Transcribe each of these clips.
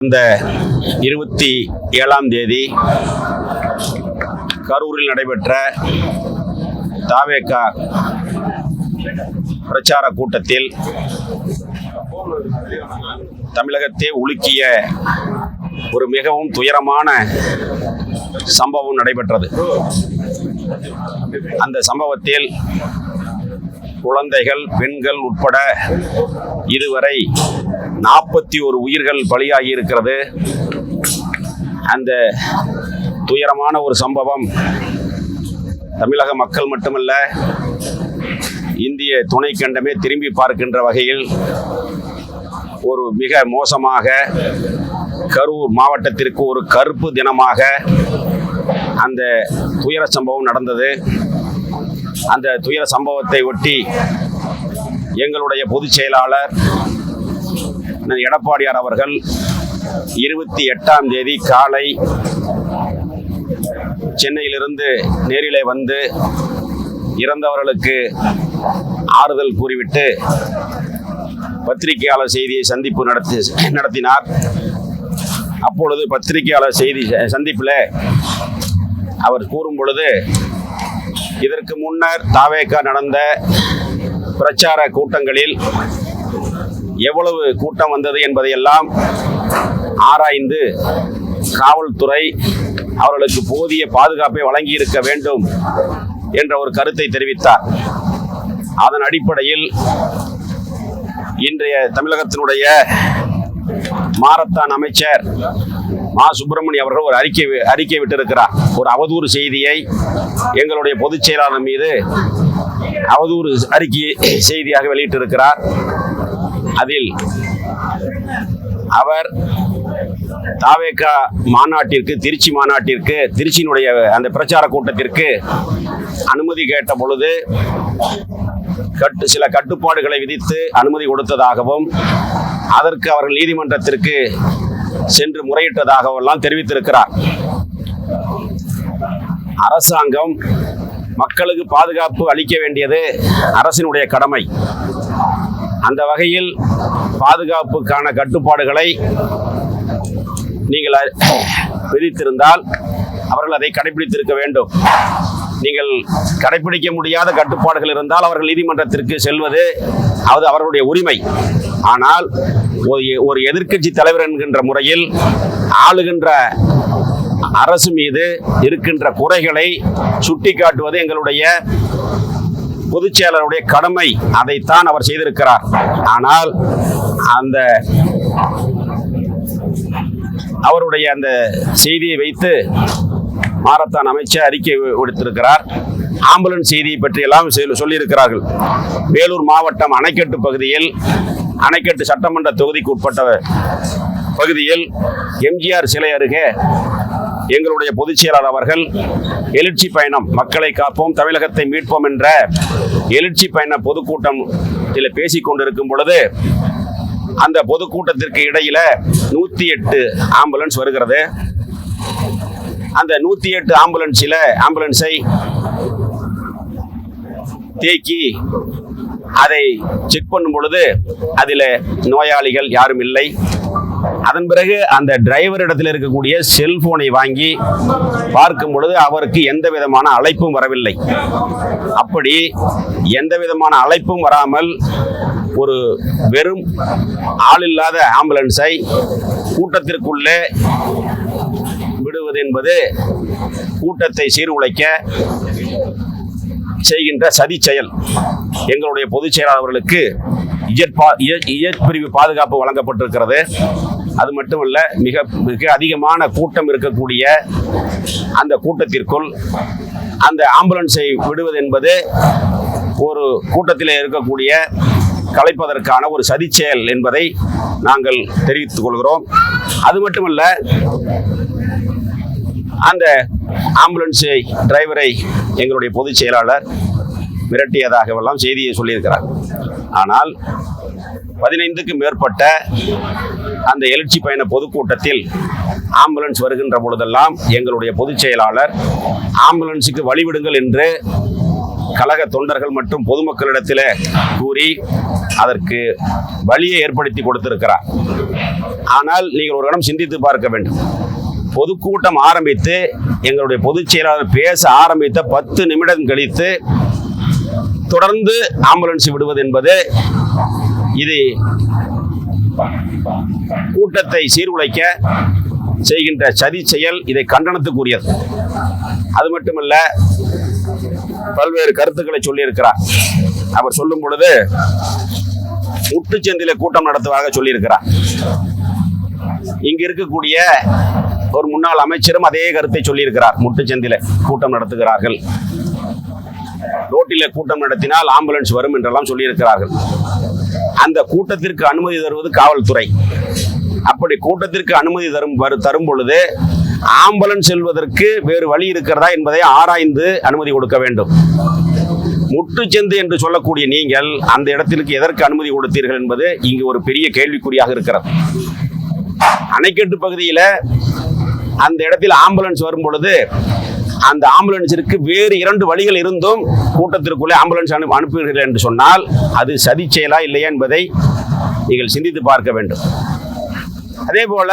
இந்த இருபத்தி ஏழாம் தேதி கரூரில் நடைபெற்ற தாவேக்கா பிரச்சார கூட்டத்தில் தமிழகத்தை உலுக்கிய ஒரு மிகவும் துயரமான சம்பவம் நடைபெற்றது. அந்த சம்பவத்தில் குழந்தைகள் பெண்கள் உட்பட இதுவரை நாற்பத்தி ஒரு உயிர்கள் பலியாகி இருக்கிறது அந்த துயரமான ஒரு சம்பவம் தமிழக மக்கள் மட்டுமல்ல இந்திய துணைக்கண்டமே திரும்பி பார்க்கின்ற வகையில் ஒரு மிக மோசமாக கரூர் மாவட்டத்திற்கு ஒரு கருப்பு தினமாக அந்த துயர சம்பவம் நடந்தது. அந்த துயர சம்பவத்தை ஒட்டி எங்களுடைய பொதுச் செயலாளர் எடப்பாடியார் அவர்கள் இருபத்தி எட்டாம் தேதி காலை சென்னையிலிருந்து நேரிலே வந்து இறந்தவர்களுக்கு ஆறுதல் கூறிவிட்டு பத்திரிகையாளர் செய்தியை சந்திப்பு நடத்தி நடத்தினார். அப்பொழுது பத்திரிகையாளர் செய்தி சந்திப்பில் அவர் கூறும் பொழுது இதற்கு முன்னர் தாவேக்கா நடந்த பிரச்சார கூட்டங்களில் எவ்வளவு கூட்டம் வந்தது என்பதையெல்லாம் ஆராய்ந்து காவல்துறை அவர்களுக்கு போதிய பாதுகாப்பை வழங்கியிருக்க வேண்டும் என்ற ஒரு கருத்தை தெரிவித்தார். அதன் அடிப்படையில் இன்றைய தமிழகத்தினுடைய மாரத்தான் அமைச்சர் மா. சுப்பிரமணியம் அவர்கள் ஒரு அறிக்கை அறிக்கை விட்டிருக்கிறார். ஒரு அவதூறு செய்தியை எங்களுடைய பொதுச் செயலாளர் மீது அவதூறு அறிக்கை செய்தியாக வெளியிட்டிருக்கிறார். அதில் அவர் தாவேக்கா மாநாட்டிற்கு திருச்சி மாநாட்டிற்கு திருச்சியினுடைய அந்த பிரச்சார கூட்டத்திற்கு அனுமதி கேட்ட பொழுது கட்டு சில கட்டுப்பாடுகளை விதித்து அனுமதி கொடுத்ததாகவும் அதற்கு அவர்கள் நீதிமன்றத்திற்கு சென்று முறையிட்டதாகவெல்லாம் தெரிவித்திருக்கிறார். அரசாங்கம் மக்களுக்கு பாதுகாப்பு அளிக்க வேண்டியது அரசினுடைய கடமை. அந்த வகையில் பாதுகாப்புக்கான கட்டுப்பாடுகளை நீங்கள் விதித்திருந்தால் அவர்கள் அதை கடைபிடித்திருக்க வேண்டும். நீங்கள் கடைபிடிக்க முடியாத கட்டுப்பாடுகள் இருந்தால் அவர்கள் நீதிமன்றத்திற்கு செல்வது அது அவர்களுடைய உரிமை. ஆனால் ஒரு எதிர்கட்சி ஒரு எதிர்க்கட்சி தலைவர் என்கின்ற முறையில் ஆளுகின்ற அரசு மீது இருக்கின்ற குறைகளை சுட்டிக்காட்டுவது எங்களுடைய பொதுச் செயலருடைய கடமை அதைத்தான் அவர் செய்திருக்கிறார். ஆனால் அந்த அவருடைய அந்த செய்தியை வைத்து மாரத்தான் அமைச்சர் அறிக்கை விடுத்திருக்கிறார். ஆம்புலன்ஸ் செய்தியை பற்றியெல்லாம் சொல்லியிருக்கிறார்கள். வேலூர் மாவட்டம் அணைக்கட்டு பகுதியில் அணைக்கட்டு சட்டமன்ற தொகுதிக்கு உட்பட்ட பகுதியில் எம்ஜிஆர் சிலை அருகே எங்களுடைய பொதுச் செயலாளர் அவர்கள் எழுச்சி பயணம் மக்களை காப்போம் தமிழகத்தை மீட்போம் என்ற எழுச்சி பயண பொதுக்கூட்டம் இதில் பேசிக் கொண்டிருக்கும் பொழுது அந்த பொதுக்கூட்டத்திற்கு இடையில நூத்தி எட்டு ஆம்புலன்ஸ் வருகிறது. அந்த நூத்தி எட்டு ஆம்புலன்ஸில் ஆம்புலன்ஸை தேக்கி அதை செக் பண்ணும் பொழுது அதில் நோயாளிகள் யாரும் இல்லை. அதன் பிறகு அந்த டிரைவர் இடத்தில் இருக்கக்கூடிய செல்போனை வாங்கி பார்க்கும் பொழுது அவருக்கு எந்த விதமான அழைப்பும் வரவில்லை. அப்படி எந்த விதமான அழைப்பும் வராமல் ஒரு வெறும் ஆளில்லாத ஆம்புலன்ஸை கூட்டத்திற்குள்ளே விடுவது என்பது கூட்டத்தை சீர்குலைக்க செய்கின்ற சதி செயல் எங்களுடைய பொதுச் செயலாளர்களுக்கு அவர்களுக்கு இயற் பிரிவு பாதுகாப்பு வழங்கப்பட்டிருக்கிறது. அது மட்டுமல்ல மிக மிக அதிகமான கூட்டம் இருக்கக்கூடிய அந்த கூட்டத்திற்குள் அந்த ஆம்புலன்ஸை விடுவது என்பது ஒரு கூட்டத்தில் இருக்கக்கூடிய கலைப்பதற்கான ஒரு சதி செயல் என்பதை நாங்கள் தெரிவித்துக் கொள்கிறோம். அது மட்டுமல்ல அந்த ஆம்புலன்ஸை டிரைவரை எங்களுடைய பொதுச் செயலாளர் மிரட்டியதாகவெல்லாம் செய்தியை சொல்லியிருக்கிறார். ஆனால் பதினைந்துக்கு மேற்பட்ட அந்த எழுச்சி பயண பொதுக்கூட்டத்தில் ஆம்புலன்ஸ் வருகின்ற பொழுதெல்லாம் எங்களுடைய பொதுச் செயலாளர் ஆம்புலன்ஸுக்கு வழிவிடுங்கள் என்று கழக தொண்டர்கள் மற்றும் பொதுமக்களிடத்தில் கூறி அதற்கு வழியை ஏற்படுத்தி கொடுத்திருக்கிறார். ஆனால் நீங்கள் ஒரு இடம் சிந்தித்து பார்க்க வேண்டும். பொதுக்கூட்டம் ஆரம்பித்து எங்களுடைய பொதுச் செயலாளர் பேச ஆரம்பித்த பத்து நிமிடம் கழித்து தொடர்ந்து ஆம்புலன்ஸ் விடுவது என்பது இது கூட்டத்தை சீர்குலைக்க செய்கின்ற சதி செயல் இதை கண்டனத்துக்குரியது. அது மட்டுமல்ல பல்வேறு கருத்துக்களை சொல்லியிருக்கிறார். அவர் சொல்லும் பொழுது முட்டுச்சந்தில கூட்டம் நடத்துவதாக சொல்லியிருக்கிறார். இங்கு இருக்கக்கூடிய ஒரு முன்னாள் அமைச்சரும் அதே கருத்தை சொல்லியிருக்கிறார். முட்டுச்சந்தில கூட்டம் நடத்துகிறார்கள். ரோட்டில கூட்டம் நடத்தினால் ஆம்புலன்ஸ் வரும் என்றெல்லாம் சொல்லியிருக்கிறார்கள். அந்த கூட்டத்திற்கு அனுமதி தருவது காவல்துறை. அப்படி கூட்டத்திற்கு அனுமதி தரும் தரும் பொழுது ஆம்புலன்ஸ் செல்வதற்கு வேறு வழி இருக்கிறதா என்பதை ஆராய்ந்து அனுமதி கொடுக்க வேண்டும். முட்டுச்சந்து என்று சொல்லக்கூடிய நீங்கள் அந்த இடத்திற்கு எதற்கு அனுமதி கொடுத்தீர்கள் என்பது இங்கு ஒரு பெரிய கேள்விக்குறியாக இருக்கிறது. அணைக்கட்டு பகுதியில் அந்த இடத்தில் ஆம்புலன்ஸ் வரும் பொழுது அந்த ஆம்புலன்ஸிற்கு வேறு இரண்டு வழிகள் இருந்தும் கூட்டத்திற்குள்ளே ஆம்புலன்ஸ் அனு அனுப்புகிறீர்கள் என்று சொன்னால் அது சதி செயலா இல்லையா என்பதை நீங்கள் சிந்தித்து பார்க்க வேண்டும். அதே போல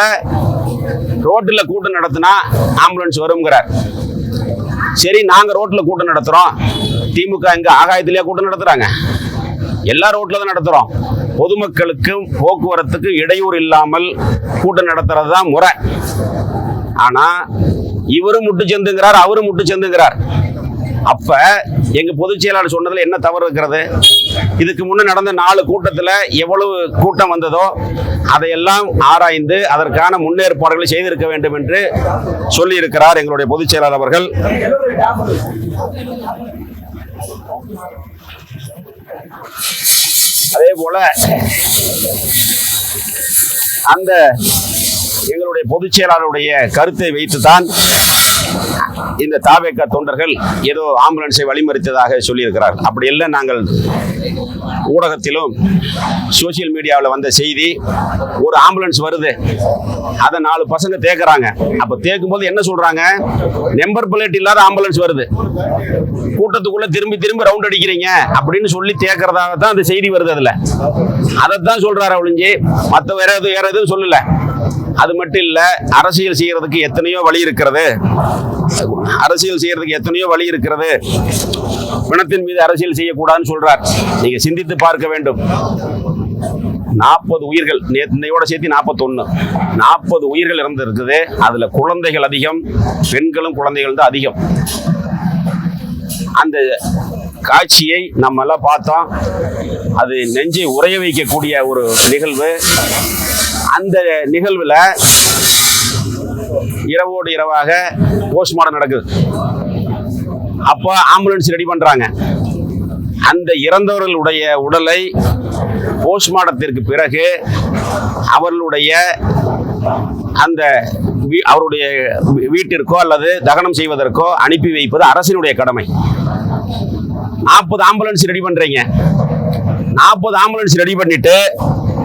ரோட்டில் கூட்டம் நடத்தினா ஆம்புலன்ஸ் வருங்கிறார் சரி நாங்கள் ரோட்டில் கூட்டம் நடத்துகிறோம் திமுக இங்கே ஆகாயத்திலேயே கூட்டம் நடத்துகிறாங்க எல்லா ரோட்டில் தான் நடத்துகிறோம் பொதுமக்களுக்கும் போக்குவரத்துக்கு இடையூறு இல்லாமல் கூட்டம் நடத்துறது தான் முறை. ஆனால் இவரும் முட்டு செந்துங்கிறார் அவரும் முட்டு செந்துங்கிறார். அப்ப எங்க பொதுச் செயலாளர் சொன்னதுல என்ன தவறு இருக்கிறது? இதுக்கு முன்ன நடந்த நாலு கூட்டத்துல எவ்வளவு கூட்டம் வந்ததோ அதையெல்லாம் ஆராய்ந்து அதற்கான முன்னேற்பாடுகளை செய்திருக்க வேண்டும் என்று சொல்லியிருக்கிறார் எங்களுடைய பொதுச் செயலாளர் அவர்கள். அதே போல அந்த எங்களுடைய பொதுச் செயலாளருடைய கருத்தை வைத்துதான் இந்த தாவேக்க தொண்டர்கள் ஏதோ ஆம்புலன்ஸை வழிமறித்ததாக சொல்லியிருக்கிறார்கள். அப்படி இல்லை நாங்கள் ஊடகத்திலும் சோசியல் மீடியாவில் வந்த செய்தி ஒரு ஆம்புலன்ஸ் வருது. அதை நாலு பசங்க தேக்குறாங்க. அப்போ தேக்கும் போது என்ன சொல்றாங்க? நம்பர் பிளேட் இல்லாத ஆம்புலன்ஸ் வருது. கூட்டத்துக்குள்ள திரும்பி திரும்பி ரவுண்ட் அடிக்கிறீங்க. அப்படின்னு சொல்லி தேக்கிறதாக தான் அந்த செய்தி வருது அதுல. அதைத்தான் சொல்றாரு ஒழிஞ்சு மற்ற வேற எதுவும் வேற எதுவும் சொல்லல. அது மட்டும் இல்லை அரசியல் செய்யறதுக்கு எத்தனையோ வழி இருக்கிறது. அரசியல் செய்யறதுக்கு எத்தனையோ வழி இருக்கிறது. பிணத்தின் மீது அரசியல் செய்யக்கூடாதுன்னு சொல்றார். நீங்க சிந்தித்து பார்க்க வேண்டும். நாற்பது உயிர்கள் நேத்து சேர்த்து நாற்பத்தொன்னு நாற்பது உயிர்கள் இறந்திருக்குது. அதுல குழந்தைகள் அதிகம் பெண்களும் குழந்தைகள் தான் அதிகம். அந்த காட்சியை நம்ம எல்லாம் பார்த்தோம் அது நெஞ்சை உறைய வைக்கக்கூடிய ஒரு நிகழ்வு. அந்த நிகழ்வுல இரவோடு இரவாக போஸ்ட்மார்டம் நடக்குது. அப்போ ஆம்புலன்ஸ் ரெடி பண்ணுறாங்க அந்த இறந்தவர்களுடைய உடலை போஸ்ட்மார்ட்டத்திற்கு பிறகு அவர்களுடைய அந்த வீ- அவருடைய வீட்டிற்கோ அல்லது தகனம் செய்வதற்கோ அனுப்பி வைப்பது அரசினுடைய கடமை. நாற்பது ஆம்புலன்ஸ் ரெடி பண்ணுறீங்க நாற்பது ஆம்புலன்ஸ் ரெடி பண்ணிட்டு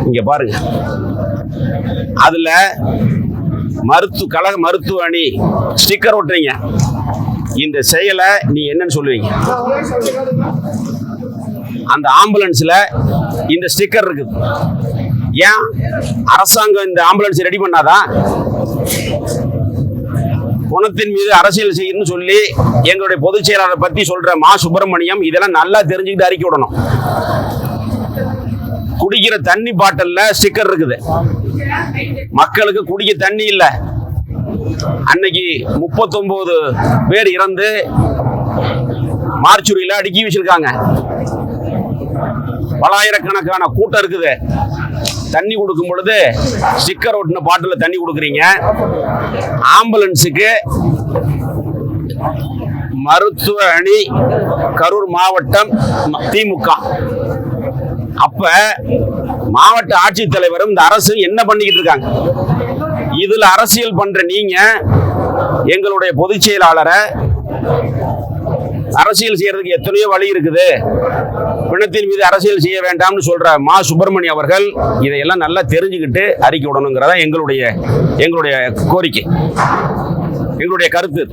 இங்கே பாருங்க. அதில் மருத்துவ கழக மருத்துவ அணி ஸ்டிக்கர் ஒட்டுறீங்க. இந்த செயலை நீ என்னன்னு சொல்லுவீங்க. அந்த ஆம்புலன்ஸில் இந்த ஸ்டிக்கர் இருக்குது ஏன்? அரசாங்கம் இந்த ஆம்புலன்ஸ் ரெடி பண்ணாதான் குணத்தின் மீது அரசியல் செய்யணும்னு சொல்லி எங்களுடைய பொதுச் செயலாளர் பற்றி சொல்கிற மா. சுப்பிரமணியம் இதெல்லாம் நல்லா தெரிஞ்சுக்கிட்டு அறிக்கை விடணும். குடிக்கிற தண்ணி பாட்டில்ல ஸ்டிக்கர் இருக்குது. மக்களுக்கு குடிக்க தண்ணி இல்லை. அன்னைக்கு முப்பத்தொன்பது பேர் இறந்து மார்ச்சுரியில அடுக்கி வச்சிருக்காங்க. பலாயிரக்கணக்கான கூட்டம் இருக்குது. தண்ணி கொடுக்கும் பொழுது ஸ்டிக்கர் ஒட்டின பாட்டில் தண்ணி கொடுக்குறீங்க. ஆம்புலன்ஸுக்கு மருத்துவ அணி கரூர் மாவட்டம் திமுக. அப்ப மாவட்ட ஆட்சித்தலைவரும் இந்த அரசு என்ன பண்ணிக்கிட்டு இருக்காங்க? இதுல அரசியல் பண்ற நீங்க எங்களுடைய பொதுச் செயலாளரை அரசியல் செய்யறதுக்கு எத்தனையோ வழி இருக்குது. பிணத்தின் மீது அரசியல் செய்ய வேண்டாம்னு சொல்ற மா. சுப்பிரமணி அவர்கள் இதையெல்லாம் நல்லா தெரிஞ்சுக்கிட்டு அறிக்கை விடணுங்கிறதா எங்களுடைய எங்களுடைய கோரிக்கை. எங்களுடைய கருத்து.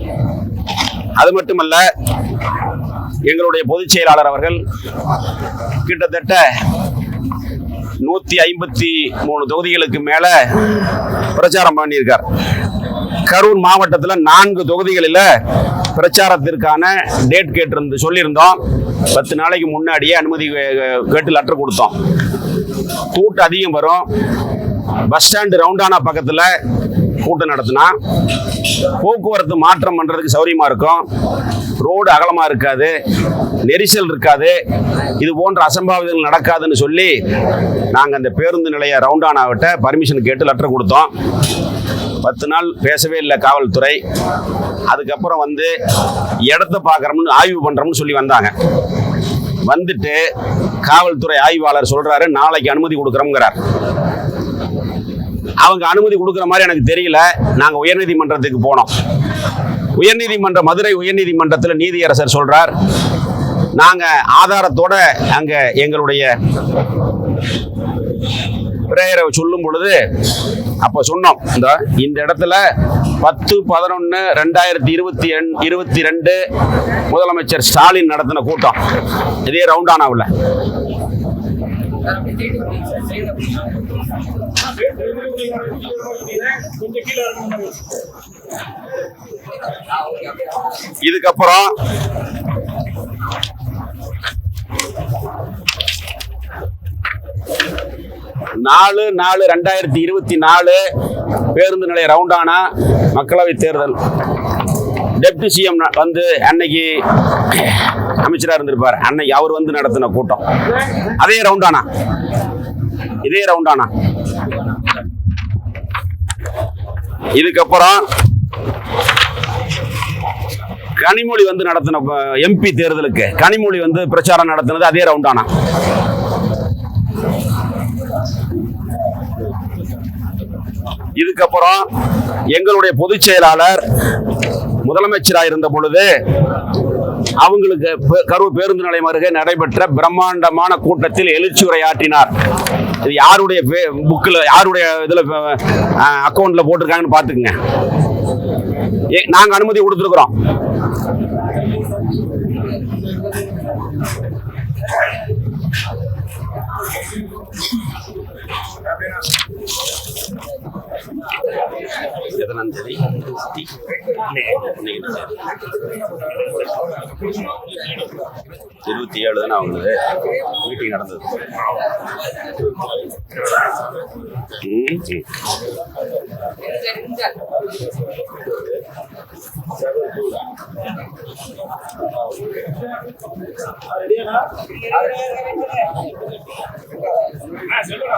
அது மட்டுமல்ல எங்களுடைய பொதுச் செயலாளர் அவர்கள் கிட்டத்தட்ட நூத்தி ஐம்பத்தி மூணு தொகுதிகளுக்கு மேல பிரச்சாரம் பண்ணியிருக்கார். கரூர் மாவட்டத்தில் நான்கு தொகுதிகளில் பிரச்சாரத்திற்கான டேட் கேட்டிருந்து சொல்லியிருந்தோம். பத்து நாளைக்கு முன்னாடியே அனுமதி கேட்டு லெட்டர் கொடுத்தோம். கூட்டம் அதிகம் வரும். பஸ் ஸ்டாண்டு ரவுண்டானா பக்கத்தில் கூட்டம் நடத்தினா போக்குவரத்து மாற்றம் பண்ணுறதுக்கு சௌரியமாக இருக்கும். ரோடு அகலமாக இருக்காது. நெரிசல் இருக்காது. இது போன்ற அசம்பாவிதங்கள் நடக்காதுன்னு சொல்லி நாங்கள் அந்த பேருந்து நிலைய ரவுண்டானாவிட்ட பர்மிஷன் கேட்டு லெட்டர் கொடுத்தோம். பத்து நாள் பேசவே இல்லை காவல்துறை. அதுக்கப்புறம் வந்து இடத்த பார்க்குறோம்னு ஆய்வு பண்ணுறோம்னு சொல்லி வந்தாங்க. வந்துட்டு காவல்துறை ஆய்வாளர் சொல்கிறாரு நாளைக்கு அனுமதி கொடுக்குறோங்கிறார் அவங்க அனுமதி கொடுக்குற மாதிரி எனக்கு தெரியல. நாங்க உயர்நீதிமன்றத்துக்கு போனோம். உயர்நீதிமன்ற மதுரை உயர்நீதிமன்றத்தில் நீதியரசர் சொல்றார் நாங்க ஆதாரத்தோட அங்க எங்களுடைய பிரேயரை சொல்லும் பொழுது அப்ப சொன்னோம் இந்த இந்த இடத்துல பத்து பதினொன்று ரெண்டாயிரத்தி இருபத்தி இருபத்தி ரெண்டு முதலமைச்சர் ஸ்டாலின் நடத்தின கூட்டம். இதே ரவுண்டானாவில் இதுக்கப்புறம் நாலு நாலு ரெண்டாயிரத்தி இருபத்தி நாலு பேருந்து நிலைய ரவுண்டான மக்களவை தேர்தல். டெப்டி சிஎம் வந்து அன்னைக்கு அமைச்சராக இருந்திருப்பார். அன்னைக்கு அவர் வந்து நடத்தின கூட்டம். அதே ரவுண்டானா இதே ரவுண்டானா இதுக்கப்புறம் கனிமொழி வந்து நடத்தின எம்பி தேர்தலுக்கு கனிமொழி வந்து பிரச்சாரம் நடத்தினது அதே ரவுண்டானா இதுக்கப்புறம் எங்களுடைய பொதுச் செயலாளர் முதலமைச்சராக இருந்த பொழுது அவங்களுக்கு கரூர் பேருந்து நிலையம் அருகே நடைபெற்ற பிரம்மாண்டமான கூட்டத்தில் எழுச்சி உரையாற்றினார். இது யாருடைய புக்கில் யாருடைய இதில் அக்கௌண்ட்டில் போட்டிருக்காங்கன்னு பார்த்துக்குங்க. ஏ, நாங்க அனுமதி கொடுத்துருக்குறோம். எத்தனாம் தேதி இருபத்தி ஏழு தானே அவங்களது மீட்டிங் நடந்தது. சொல்லுங்க